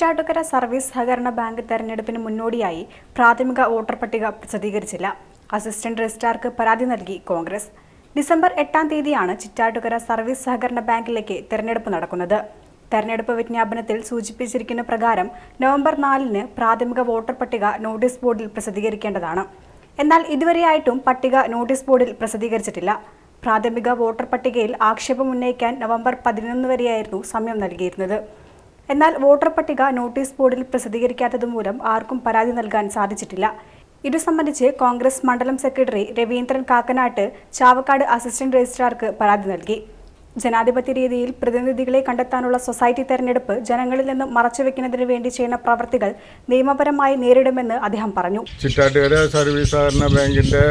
Chittattukara service സഹകരണ bank തെരഞ്ഞെടുപ്പിന് മുന്നോടിയായി പ്രാഥമിക വോട്ടർ പട്ടിക പ്രസിദ്ധീകരിച്ചില്ല. അസിസ്റ്റന്റ് രജിസ്ട്രാർക്ക് പരാതി നൽകി കോൺഗ്രസ്. ഡിസംബർ എട്ടാം തീയതിയാണ് ചിറ്റാട്ടുകര സർവീസ് സഹകരണ ബാങ്കിലേക്ക് തെരഞ്ഞെടുപ്പ് നടക്കുന്നത്. തെരഞ്ഞെടുപ്പ് വിജ്ഞാപനത്തിൽ സൂചിപ്പിച്ചിരിക്കുന്ന പ്രകാരം നവംബർ നാലിന് പ്രാഥമിക വോട്ടർ പട്ടിക നോട്ടീസ് ബോർഡിൽ പ്രസിദ്ധീകരിക്കേണ്ടതാണ്. എന്നാൽ ഇതുവരെയായിട്ടും പട്ടിക നോട്ടീസ് ബോർഡിൽ പ്രസിദ്ധീകരിച്ചിട്ടില്ല. പ്രാഥമിക വോട്ടർ പട്ടികയിൽ ആക്ഷേപം ഉന്നയിക്കാൻ നവംബർ പതിനൊന്ന് വരെയായിരുന്നു സമയം നൽകിയിരുന്നത്. എന്നാൽ വോട്ടർ പട്ടിക നോട്ടീസ് ബോർഡിൽ പ്രസിദ്ധീകരിക്കാത്തതുമൂലം ആർക്കും പരാതി നൽകാൻ സാധിച്ചിട്ടില്ല. ഇതു സംബന്ധിച്ച് കോൺഗ്രസ് മണ്ഡലം സെക്രട്ടറി രവീന്ദ്രൻ കാക്കനാട്ട് ചാവക്കാട് അസിസ്റ്റന്റ് രജിസ്ട്രാർക്ക് പരാതി നൽകി. ജനാധിപത്യ രീതിയിൽ പ്രതിനിധികളെ കണ്ടെത്താനുള്ള സൊസൈറ്റി തെരഞ്ഞെടുപ്പ് ജനങ്ങളിൽ നിന്ന് മറച്ചുവെക്കുന്നതിന് വേണ്ടി ചെയ്യുന്ന പ്രവർത്തികൾ നിയമപരമായി നേരിടുമെന്ന് അദ്ദേഹം പറഞ്ഞു. ചിറ്റാട്ടുകര സർവീസ് സഹകരണ ബാങ്കിന്റെ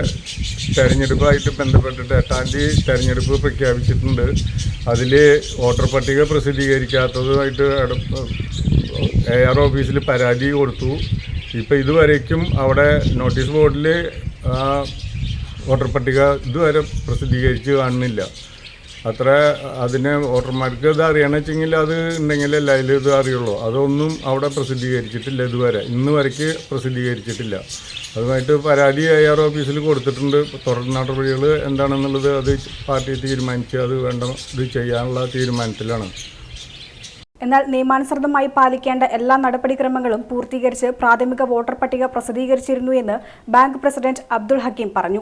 തെരഞ്ഞെടുപ്പായിട്ട് ബന്ധപ്പെട്ടിട്ട് എട്ടാം തീയതി തെരഞ്ഞെടുപ്പ് പ്രഖ്യാപിച്ചിട്ടുണ്ട്. അതിൽ വോട്ടർ പട്ടിക പ്രസിദ്ധീകരിക്കാത്തതുമായിട്ട് എ ആർ ഓഫീസിൽ പരാതി കൊടുത്തു. ഇപ്പോൾ ഇതുവരേക്കും അവിടെ നോട്ടീസ് ബോർഡിൽ വോട്ടർ പട്ടിക ഇതുവരെ പ്രസിദ്ധീകരിച്ച് കാണുന്നില്ല. അത്ര അതിനെ വോട്ടർമാർക്ക് ഇത് അറിയണമെച്ചെങ്കിൽ അത് ഉണ്ടെങ്കിലല്ല അതിൽ ഇത് അറിയുള്ളൂ. അതൊന്നും അവിടെ പ്രസിദ്ധീകരിച്ചിട്ടില്ല ഇതുവരെ. ഇന്ന് വരയ്ക്ക് പ്രസിദ്ധീകരിച്ചിട്ടില്ല. അതുമായിട്ട് പരാതി ഐ ആർ ഓഫീസിൽ കൊടുത്തിട്ടുണ്ട്. തുടർ നടപടികൾ എന്താണെന്നുള്ളത് അത് പാർട്ടി തീരുമാനിച്ച് അത് വേണ്ട ഇത് ചെയ്യാനുള്ള തീരുമാനത്തിലാണ്. എന്നാൽ നിയമാനുസൃതമായി പാലിക്കേണ്ട എല്ലാ നടപടിക്രമങ്ങളും പൂർത്തീകരിച്ച് പ്രാഥമിക വോട്ടർ പട്ടിക പ്രസിദ്ധീകരിച്ചിരുന്നു എന്ന് ബാങ്ക് പ്രസിഡന്റ് അബ്ദുൾ ഹക്കീം പറഞ്ഞു.